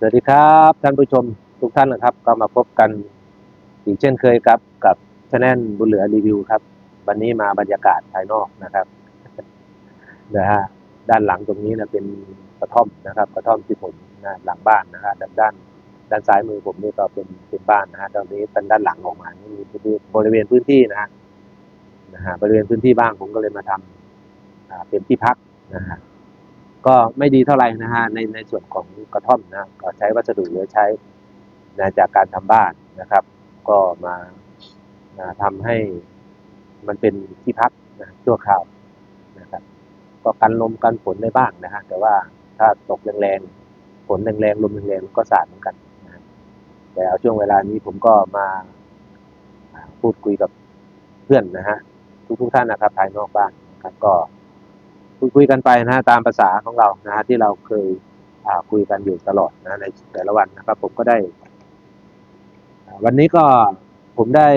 สวัสดีครับท่านผู้ชมทุกท่านนะครับ ก็มาพบกันอีกเช่นเคยครับกับช anel บุญเหลือรีวิวครับ วันนี้มาบรรยากาศภายนอกนะครับนะฮะด้านหลังตรงนี้นะเป็นกระท่อมนะครับ กระท่อมที่ผมนะหลังบ้านนะฮะด้านด้าน ด้านซ้ายมือผมนี่ก็เป็นเป็นบ้านนะฮะตอนนี้เป็นด้านหลังออกมานี่มีบริเวณพื้นที่นะฮะนะฮะบริเวณพื้นที่บ้านผมก็เลยมาทำอ่าเป็นที่พักนะฮะ ก็ไม่ดีเท่าไหร่นะฮะในในส่วนของกระท่อมนะก็ใช้วัสดุเหลือใช้นะจากการทำบ้านนะครับ ก็มานะทำให้มันเป็นที่พักนะชั่วคราวนะครับ ก็กันลมกันฝนได้บ้างนะฮะแต่ว่าถ้าตกแรงๆฝนแรงๆลมแรงๆก็สาดเหมือนกันนะแต่เอาช่วงเวลานี้ผมก็มาอ่าพูดคุยกับเพื่อนนะฮะทุกๆท่านนะครับภายนอกบ้านนะครับก็ คุยคุยกันไปนะฮะตามภาษาของเรานะฮะที่เราเคยคุยกันอยู่ตลอดนะในแต่ละวันนะครับ ผมก็ได้ วันนี้ก็ผมได้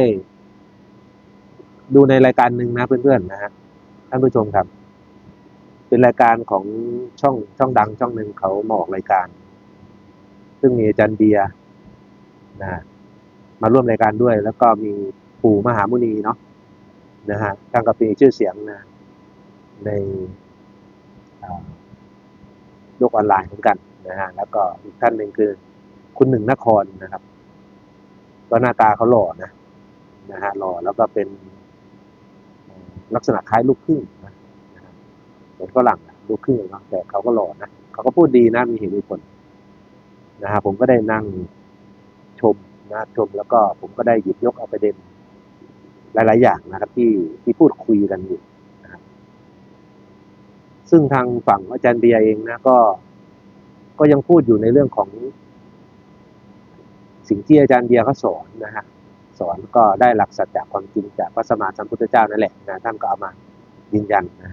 ดูในรายการหนึ่งนะเพื่อนๆนะฮะท่านผู้ชมครับ เป็นรายการของช่องช่องดังช่องหนึ่งเขามาออกรายการ ซึ่งมีอาจารย์เบียร์นะฮะมาร่วมรายการด้วย แล้วก็มีปู่มหามุนีเนาะนะฮะท่านก็มีชื่อเสียงนะใน อ่าโลกออนไลน์เหมือนกันนะฮะแล้วก็อีกท่านหนึ่งคือ คุณหนึ่งนครนะครับ ก็หน้าตาเขาหล่อนะนะฮะหล่อแล้วก็เป็นลักษณะคล้ายลูกครึ่งนะเหมือนฝรั่งลูกครึ่งเนาะแต่เขาก็หล่อนะเขาก็พูดดีนะมีเหตุมีผลนะฮะผมก็ได้นั่งชมนะชมแล้วก็ผมก็ได้หยิบยกเอาประเด็นหลาย ๆ อย่างนะครับ ที่ที่พูดคุยกันอยู่ ซึ่งทางฝั่งอาจารย์เบียเองนะก็ ก็ยังพูดอยู่ในเรื่องของ สิ่งที่อาจารย์เบียเขาสอนนะฮะสอนก็ได้หลักสัจจะความจริงจากพระสมมาสัมพุทธเจ้านั่นแหละนะท่านก็เอามายืนยันนะ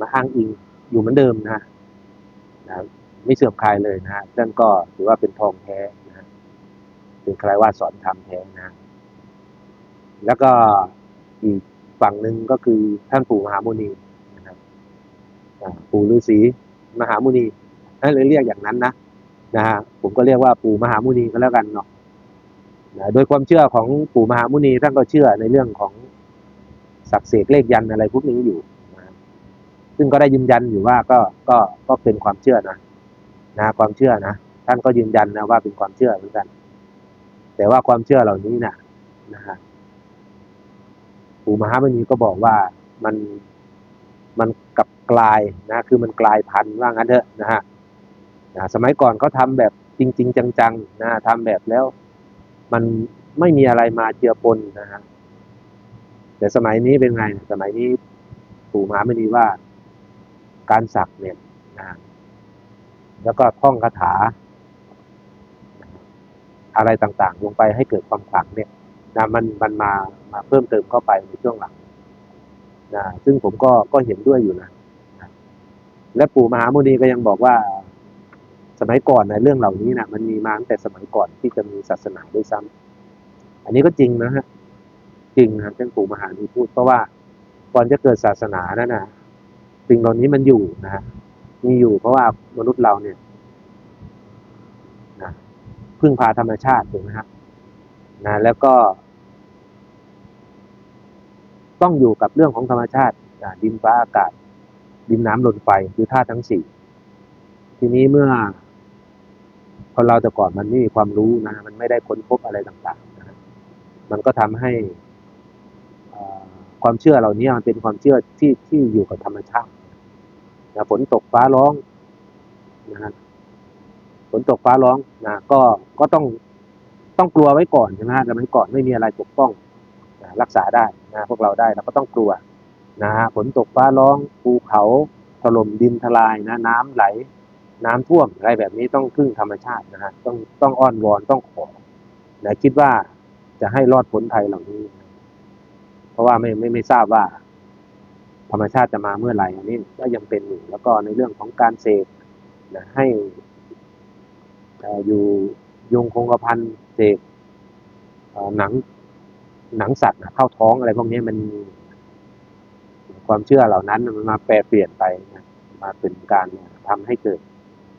มาอ้างอิงอยู่เหมือนเดิมนะนะไม่เสื่อมคลายเลยนะฮะนั่นก็ถือว่าเป็นทองแท้นะเป็นใครว่าสอนธรรมแท้นะ แล้วก็อีกฝั่งหนึ่งก็คือท่านปู่มหาโมนี ปู่ฤาษีมหามุนีนั่นเลยเรียกอย่างนั้นนะนะฮะผมก็เรียกว่าปู่มหามุนีก็แล้วกันเนาะนะโดยความเชื่อของปู่มหามุนีท่านก็เชื่อในเรื่องของศักดิ์เสกเลขยันอะไรพวกนี้อยู่นะซึ่งก็ได้ยืนยันอยู่ว่าก็ก็ก็เป็นความเชื่อนะนะความเชื่อนะท่านก็ยืนยันนะว่าเป็นความเชื่อเหมือนกัน แต่ว่าความเชื่อเหล่านี้นะนะฮะปู่มหามุนีก็บอกว่ามัน มันกลับกลายนะคือมันกลายพันธุ์ว่างั้นเถอะนะฮะนะสมัยก่อนเขาทำแบบจริง ๆ จังๆนะทำแบบแล้ว มันไม่มีอะไรมาเจือปนนะฮะแต่สมัยนี้เป็นไง สมัยนี้ปู่มหาไม่ดีว่า การสักเนี่ยนะแล้วก็ท่องคาถา อะไรต่างๆ ลงไปให้เกิดความขลังเนี่ยนะมันมันมามาเพิ่มเติมเข้าไปในช่วงหลัง นะซึ่งผมก็ก็เห็นด้วยอยู่นะ และปู่มหาโมนีก็ยังบอกว่า สมัยก่อนในะเรื่องเหล่านี้นะมันมีมาตั้งแต่สมัยก่อนที่จะมีศาสนาด้วยซ้ำอันนี้ก็จริงนะฮะจริงนะท่านปู่มหาโมนีพูดเพราะว่าก่อนจะเกิดศาสนานั่นนะสิ่งเหล่านี้มันอยู่นะฮะมีอยู่เพราะว่ามนุษย์เราเนี่ยนะพึ่งพาธรรมชาติถูกไหมฮะนะแล้วก็ ต้องอยู่กับเรื่องของธรรมชาติดินฟ้าอากาศ ดินน้ำลมไฟคือธาตุทั้งสี่ทีนี้เมื่อคนเราแต่ก่อนมันไม่มีความรู้นะมันไม่ได้ค้นพบอะไรต่างๆนะมันก็ทำให้ความเชื่อเหล่านี้มันเป็นความเชื่อที่ที่อยู่กับธรรมชาตินะฝนตกฟ้าร้องนะฮะฝนตกฟ้าร้องนะก็ก็ต้องต้องกลัวไว้ก่อนใช่ไหมฮะสมัยก่อนไม่มีอะไรปกป้อง รักษาได้นะพวกเราได้เราก็ต้องกลัวนะฮะฝนตกฟ้าร้องภูเขาถล่มดินทลายนะน้ำไหล น้ำท่วมอะไรแบบนี้ต้องพึ่งธรรมชาตินะฮะต้องต้องอ้อนวอนต้องขอนะคิดว่าจะให้รอดพ้นภัยเหล่านี้ เพราะว่าไม่ไม่ไม่ทราบว่า ธรรมชาติจะมาเมื่อไหร่อันนี้ก็ยังเป็นอยู่แล้วก็ในเรื่องของการเสกนะให้อยู่ยงคงกระพันเสกหนัง หนังสัตว์นะเข้าท้องอะไรพวกนี้มัน ความเชื่อเหล่านั้นมันมาแปรเปลี่ยนไปนะมาเป็นการทำให้เกิด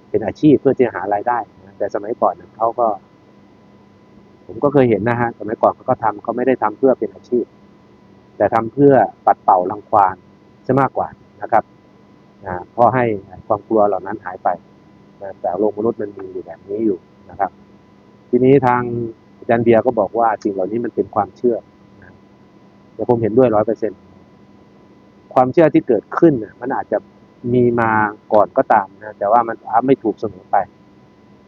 เป็นอาชีพเพื่อที่จะหารายได้นะแต่สมัยก่อนเขาก็ ผมก็เคยเห็นนะฮะสมัยก่อนเขาก็ทำเขาไม่ได้ทำเพื่อเป็นอาชีพ แต่ทำเพื่อปัดเป่ารังควานซะมากกว่านะครับนะเพราะให้ความกลัวเหล่านั้นหายไปนะแต่โลกมนุษย์มันมีอยู่แบบนี้อยู่นะครับ ทีนี้ทาง อาจารย์เบียร์ก็บอกว่าสิ่งเหล่านี้มันเป็นความเชื่อแต่ผมเห็นด้วยร้อยเปอร์เซ็นความเชื่อที่เกิดขึ้นมันอาจจะมีมาก่อนก็ตามนะแต่ว่ามันไม่ถูกเสมอไป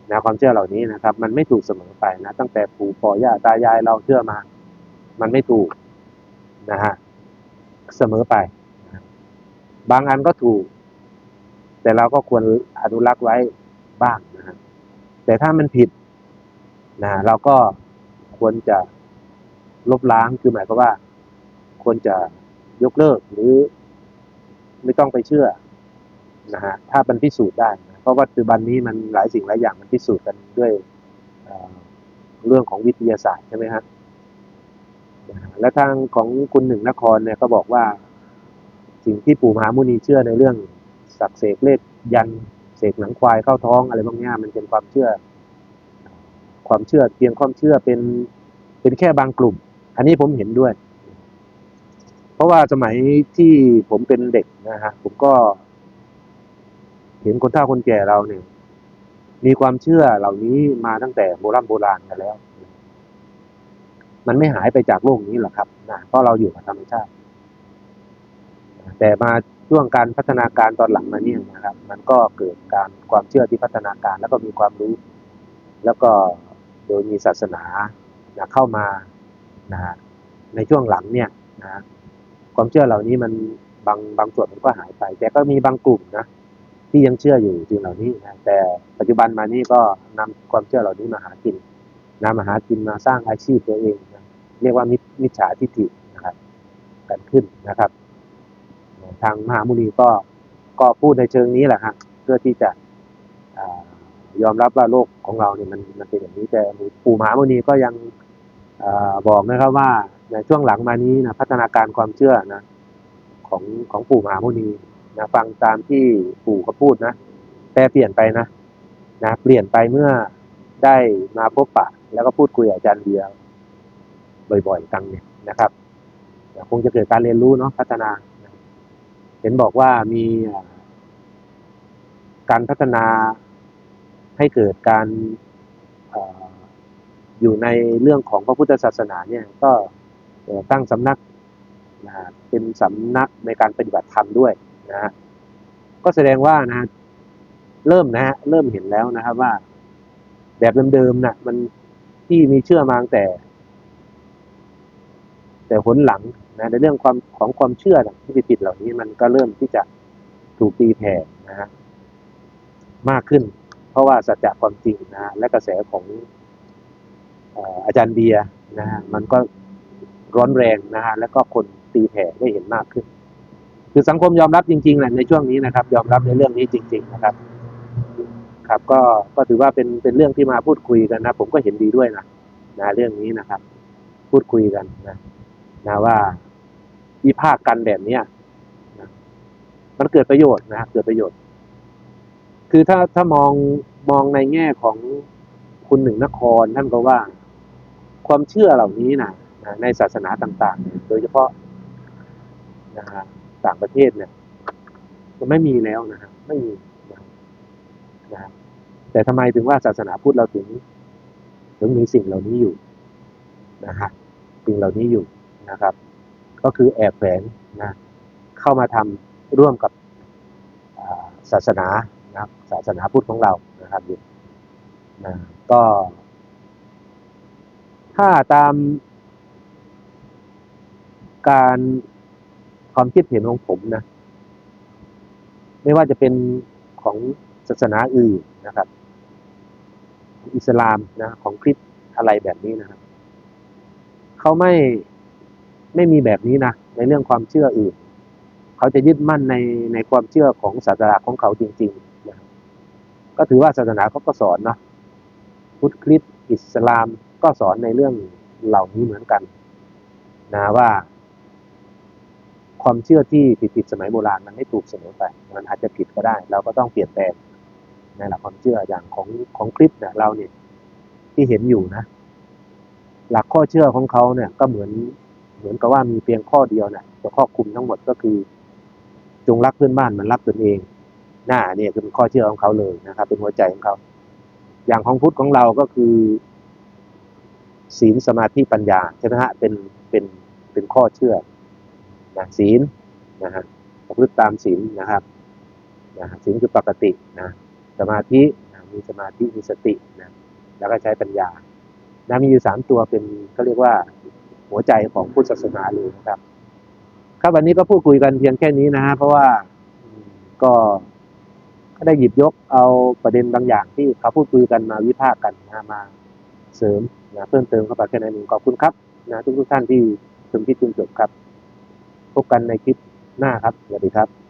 นะความเชื่อเหล่านี้นะครับ มันไม่ถูกเสมอไปนะตั้งแต่ปู่พ่อย่าตายายเราเชื่อมา มันไม่ถูกนะฮะเสมอไป บางอันก็ถูก แต่เราก็ควรอนุรักษ์ไว้บ้างนะฮะแต่ถ้ามันผิดนะเราก็ ควรจะลบล้างคือหมายความว่า ควรจะยกเลิกหรือไม่ต้องไปเชื่อนะฮะถ้ามันพิสูจน์ได้นะเพราะว่าปัจจุบันนี้มันหลายสิ่งหลายอย่างมันพิสูจน์กันด้วยเเรื่องของวิทยาศาสตร์ใช่ไหมฮะนะฮะและทางของคุณหนึ่งนครเนี่ยก็บอกว่า สิ่งที่ปู่มหามุนีเชื่อในเรื่องสักเสกเลขยันเสกหนังควายเข้าท้องอะไรพวกเนี้ยมันเป็นความเชื่อ ความเชื่อเพียงความเชื่อเป็นเป็นแค่บางกลุ่ม อันนี้ผมเห็นด้วย เพราะว่าสมัยที่ผมเป็นเด็กนะฮะผมก็ เห็นคนเฒ่าคนแก่เราเนี่ยมีความเชื่อเหล่านี้มาตั้งแต่โบราณโบราณกันแล้ว มันไม่หายไปจากโลกนี้หรอกครับนะเพราะเราอยู่กับธรรมชาติ แต่มาช่วงการพัฒนาการตอนหลังมาเนี่ยนะครับ มันก็เกิดการความเชื่อที่พัฒนาการแล้วก็มีความรู้ แล้วก็ โดยมีศาสนานะเข้ามานะในช่วงหลังเนี่ยนะความเชื่อเหล่านี้มันบางบางส่วนมันก็หายไป แต่ก็มีบางกลุ่มนะที่ยังเชื่ออยู่สิ่งเหล่านี้นะแต่ปัจจุบันมานี่ก็นำความเชื่อเหล่านี้มาหากินนำมาหากินมาสร้างอาชีพตัวเองนะเรียกว่ามิจมิจฉาทิฏฐินะครับกันขึ้นนะครับ ทางมหามุนีก็ก็พูดในเชิงนี้แหละฮะเพื่อที่จะ ยอมรับว่าโลกของเราเนี่ยมันมันเป็นอย่างนี้แต่ปู่มหาโมนีก็ยังอบอกนะครับว่าในช่วงหลังมานี้นะพัฒนาการความเชื่อนะของของปู่มหาโมนีนะฟังตามที่ปู่เขาพูดนะแต่เปลี่ยนไปนะนะเปลี่ยนไปเมื่อได้มาพบปะ แล้วก็พูดคุยกับอาจารย์เบียร์บ่อยๆครั้งเนี่ยนะครับคงจะเกิดการเรียนรู้เนาะพัฒนา เห็นบอกว่ามีการพัฒนา ให้เกิดการออยู่ในเรื่องของพระพุทธศาสนาเนี่ยก็ตั้งสำนักนะเป็นสำนักในการปฏิบัติธรรมด้วยนะฮะก็แสดงว่านะฮะเริ่มนะฮะเริ่มเห็นแล้วนะครับว่า แบบเดิมๆนะมันที่มีเชื่อมาตั้งแต่ แต่หนหลังนะในเรื่องความของความเชื่อที่ผิดๆเหล่านี้มันก็เริ่มที่จะถูกตีแผ่นะฮะมากขึ้น เพราะว่าสัจจะความจริงนะฮะและกระแสของเอ่ออาจารย์เบียร์นะฮะมันก็ร้อนแรงนะฮะแล้วก็คนตีแผ่ได้เห็นมากขึ้น คือสังคมยอมรับจริงๆแหละในช่วงนี้นะครับ ยอมรับในเรื่องนี้จริง ๆ นะครับ ครับ ก็ก็ถือว่าเป็นเป็นเรื่องที่มาพูดคุยกันนะ ผมก็เห็นดีด้วยนะนะเรื่องนี้นะครับ พูดคุยกันนะนะว่าวิพากษ์กันแบบเนี้ยนะมันเกิดประโยชน์นะเกิดประโยชน์ คือถ้าถ้ามองมองในแง่ของคุณหนึ่งนครท่านก็ว่า ความเชื่อเหล่านี้นะในศาสนาต่างๆ โดยเฉพาะนะฮะต่างประเทศเนี่ยมันไม่มีแล้วนะฮะไม่มีนะฮะแต่ทำไมถึงว่าศาสนาพุทธเราถึง ถึงมีสิ่งเหล่านี้อยู่นะฮะสิ่งเหล่านี้อยู่นะครับ ก็คือแอบแฝงนะเข้ามาทำร่วมกับศาสนา นะครับศาสนาพุทธของเรานะครับอยู่นะก็ ถ้าตามการความคิดเห็นของผมนะ ไม่ว่าจะเป็นของศาสนาอื่นนะครับ อิสลามนะของคริสต์อะไรแบบนี้นะครับเขาไม่ไม่มีแบบนี้นะในเรื่องความเชื่ออื่น เขาจะยึดมั่นในในความเชื่อของศาสนาของเขาจริงๆนะครับ ก็ถือว่าศาสนาเขาก็สอนเนาะพุทธคริสต์อิสลามก็สอนในเรื่องเหล่านี้เหมือนกันนะว่า ความเชื่อที่ผิดๆสมัยโบราณมันไม่ถูกเสมอไป มันอาจจะผิดก็ได้ เราก็ต้องเปลี่ยนแปลงในหลักความเชื่ออย่างของของคลิปเนี่ยเราเนี่ยที่เห็นอยู่นะ หลักข้อเชื่อของเขาเนี่ย ก็เหมือนเหมือนกับว่ามีเพียงข้อเดียวเนี่ยจะครอบคลุมทั้งหมดก็คือ จงรักเพื่อนบ้านเหมันรักตนเอง หน้าเนี่ยคือเป็นข้อเชื่อของเขาเลยนะครับ เป็นหัวใจของเขา อย่างของพุทธของเราก็คือ ศีลสมาธิปัญญาใช่ไหมฮะเป็นเป็นเป็นข้อเชื่อนะศีลนะฮะประพฤติตามศีลนะครับนะศีลคือปกตินะสมาธินะมีสมาธิมีสตินะแล้วก็ใช้ปัญญานะมีอยู่สามตัวเป็นก็เรียกว่าหัวใจของพุทธศาสนาเลยนะครับ ครับวันนี้ก็พูดคุยกันเพียงแค่นี้นะฮะเพราะว่าก็ ก็ได้หยิบยกเอาประเด็นบางอย่างที่เขาพูดคุยกันมาวิพากษ์กันนะมาเสริมนะเพิ่มเติมเข้าไปแค่นั้นเองขอบคุณครับนะทุกทุกท่านที่ชมคลิปจนจบครับ พบกันในคลิปหน้าครับสวัสดีครับ